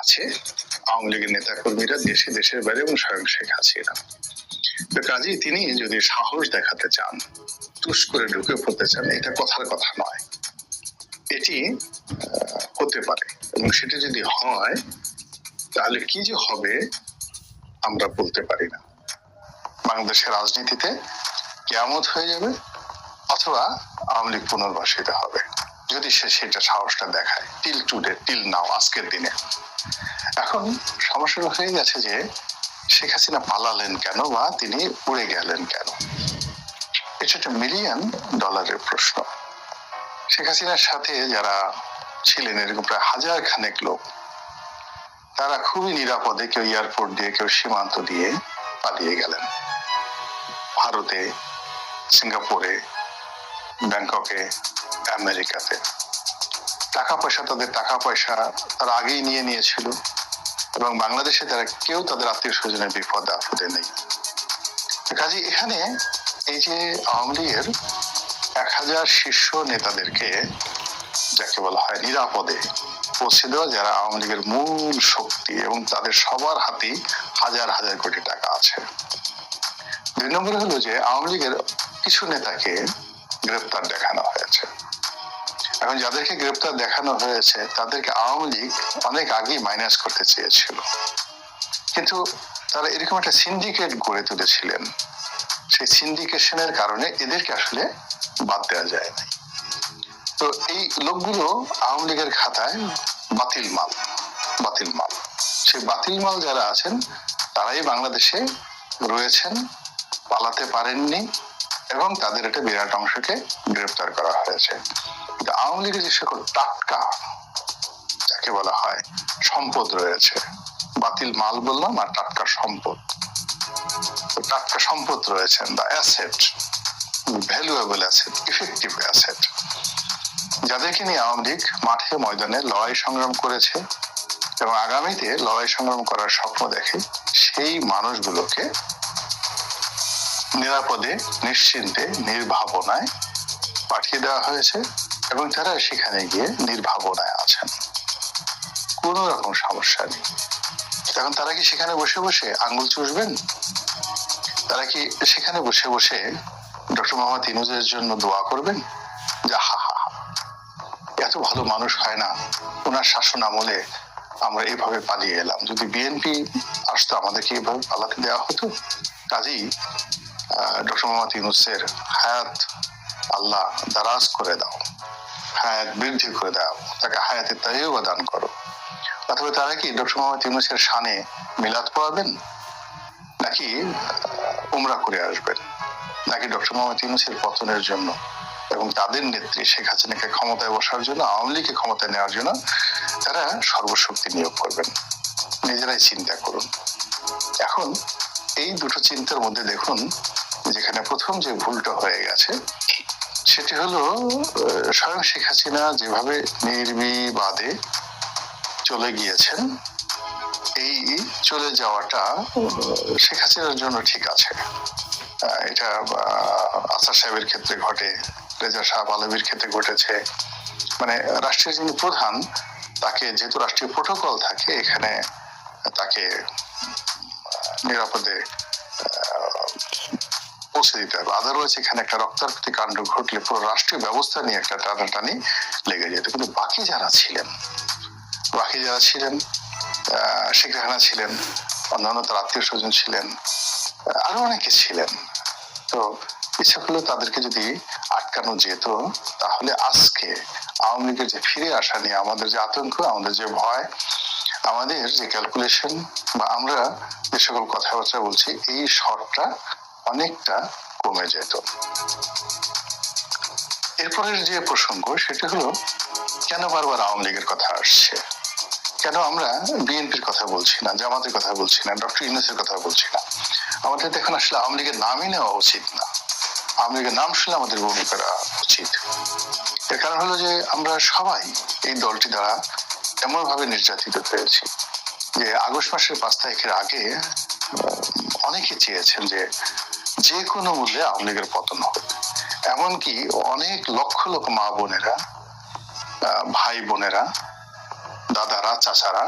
আছে, আওয়ামী লীগের নেতা কর্মীরা দেশে, দেশের বাইরে এবং স্বয়ং শেখ হাসিনা। তো কাজেই তিনি যদি সাহস দেখাতে চান, তুষ করে ঢুকে পড়তে চান, এটা কথার কথা নয়। এটি হতে পারে এবং সেটা যদি হয়, তাহলে কি যে হবে, আমরা বলতে পারি না। বাংলাদেশের রাজনীতিতে কেয়ামত হয়ে যাবে, অথবা আওয়ামী লীগ পুনর্বাসিত হবে। যদি সে সেটা সাহসটা দেখায় টিল টুডে টিল নাও আজকের দিনে। এখন সমস্যাটা হয়ে গেছে যে, শেখ হাসিনা পালালেন কেন বা তিনি উড়ে গেলেন কেন? এটা একটা মিলিয়ন ডলারের প্রশ্ন। শেখ হাসিনার সাথে যারা ছিলেন, এরকম প্রায় হাজার খানেক লোক, তারা খুবই নিরাপদে কেউ এয়ারপোর্ট দিয়ে, কেউ সীমান্ত দিয়ে পালিয়ে গেলেন। ভারতে, সিঙ্গাপুরে, ব্যাংককে আমেরিকাতে টাকা পয়সা তাদের টাকা পয়সা তারা আগেই নিয়ে নিয়েছিল এবং বাংলাদেশে তারা কেউ তাদের আত্মীয় স্বজনের বিপদে আপদে নেই। কাজে এখানে এই যে আওয়ামী লীগের এক হাজার শীর্ষ নেতাদেরকে যাকে বলা হয় নিরাপদে পৌঁছে দেওয়া, যারা আওয়ামী লীগের মূল শক্তি এবং তাদের সবার হাতেই হাজার হাজার কোটি টাকা আছে। দুই নম্বরে হলো যে আওয়ামী লীগের কিছু নেতাকে গ্রেপ্তার দেখানো হয়েছে। এখন যাদেরকে গ্রেপ্তার দেখানো হয়েছে, তাদেরকে আওয়ামী লীগ অনেক আগেই মাইনাস করতে চেয়েছিল। কিন্তু তারা এরকম একটা সিন্ডিকেট গড়ে তুলেছিলেন। সেই সিন্ডিকেশনের কারণে এদেরকে আসলে বাদ দেওয়া যায় নাই। তো এই লোকগুলো আওয়ামী লীগের খাতায় বাতিল মাল বাতিল মাল। সেই বাতিল মাল যারা আছেন, তারাই বাংলাদেশে রয়েছেন, পালাতে পারেননি এবং তাদের একটা বিরাট অংশকে গ্রেপ্তার করা হয়েছে। আওয়ামী লীগের যে সকল টাটকা, যাকে বলা হয় সম্পদ রয়েছে, বাতিল মাল বললাম আর টাটকা সম্পদ। টাটকা সম্পদ রয়েছেন বা asset valuable asset effective asset যাদেরকে নিয়ে আওয়ামী লীগ মাঠে ময়দানে লড়াই সংগ্রাম করেছে এবং আগামীতে লড়াই সংগ্রাম করার স্বপ্ন দেখে, সেই মানুষগুলোকে নিরাপদে, নিশ্চিন্তে, নির্ভাবনায় পাঠিয়ে দেওয়া হয়েছে। এবং তারা সেখানে গিয়ে নির্ভাবনায় আছেন, কোনো রকম সমস্যা নেই। এখন তারা কি সেখানে বসে বসে আঙ্গুল চুষবেন? তারা কি সেখানে বসে বসে ডক্টর মোহাম্মদ ইনুজের জন্য দোয়া করবেন? যা হা হা। এত ভালো মানুষ হয় না, ওনার শাসন আমলে আমরা এইভাবে পালিয়ে এলাম। যদি বিএনপি আসতো, আমাদেরকে এইভাবে পালাতে দেওয়া হতো? কাজেই ডক্টর মোহাম্মদ ইউনুসের হায়াত আল্লাহ দারাজ করে দাও। হায়াত বৃদ্ধি করে দাও। তাকে হায়াতে তাইও দান করো। অথবা তারা কি ডক্টর মোহাম্মদ ইউনুসের শানে মিলাদ পড়াবেন? নাকি উমরা করে আসবেন? নাকি ডক্টর মোহাম্মদ ইউনুসের পতনের জন্য এবং তাদের নেত্রী শেখ হাসিনাকে ক্ষমতায় বসার জন্য, আওয়ামী লীগকে ক্ষমতায় নেওয়ার জন্য তারা সর্বশক্তি নিয়োগ করবেন? নিজেরাই চিন্তা করুন। এখন এই দুটো চিন্তার মধ্যে দেখুন, যেখানে প্রথম যে ভুলটা হয়ে গেছে সেটি হলো স্বয়ং শেখ হাসিনা যেভাবে নির্বিবাদে চলে গিয়েছেন, এই চলে যাওয়াটা শেখ হাসিনার জন্য ঠিক আছে। এটা আসার সাহেবের ক্ষেত্রে ঘটে, রেজা শাহ আলমীর ক্ষেত্রে ঘটেছে। মানে রাষ্ট্রীয় যিনি প্রধান, তাকে যেহেতু রাষ্ট্রীয় প্রোটোকল থাকে, এখানে তাকে নিরাপদে পৌঁছে দিতে হবে। আদারওয়াইজ এখানে একটা রক্তারক্তি কাণ্ড ঘটলে পুরো রাষ্ট্রীয় ব্যবস্থা নিয়ে একটা টানাটানি লেগে যেত। কিন্তু বাকি যারা ছিলেন, বাকি যারা ছিলেন শেখ রেহানা ছিলেন, অন্যান্য তার আত্মীয় স্বজন ছিলেন আরও অনেকে ছিলেন। তো ইচ্ছা করলে তাদেরকে যদি আটকানো যেত, তাহলে আজকে আওয়ামী লীগের যে ফিরে আসা নিয়ে, আমাদের যে আতঙ্ক, আমাদের যে ভয়, আমাদের যে ক্যালকুলেশন বা আমরা যে সকল কথাবার্তা বলছি, এই শর্টটা অনেকটা কমে যেত। এরপরের যে প্রসঙ্গ, সেটা হলো, কেন বারবার আওয়ামী লীগের কথা আসছে? কেন আমরা বিএনপির কথা বলছি না, জামাতের কথা বলছি না, ডক্টর ইউনুসের কথা বলছি না? আমাদের তো এখন আসলে আওয়ামী লীগের নামই নেওয়া উচিত না। আওয়ামী লীগের নাম শুনলে আমাদের বমি করা উচিত। এর কারণ হলো যে, আমরা সবাই এই দলটি দ্বারা এমন ভাবে নির্যাতিত হয়েছি যে আগস্ট মাসের পাঁচ তারিখের আগে অনেকে চেয়েছেন যে যে কোনো মূল্যে আওয়ামী লীগের পতন হবে। এমনকি অনেক লক্ষ লক্ষ মা বোনেরা ভাই বোনেরা, দাদারা, চাচারা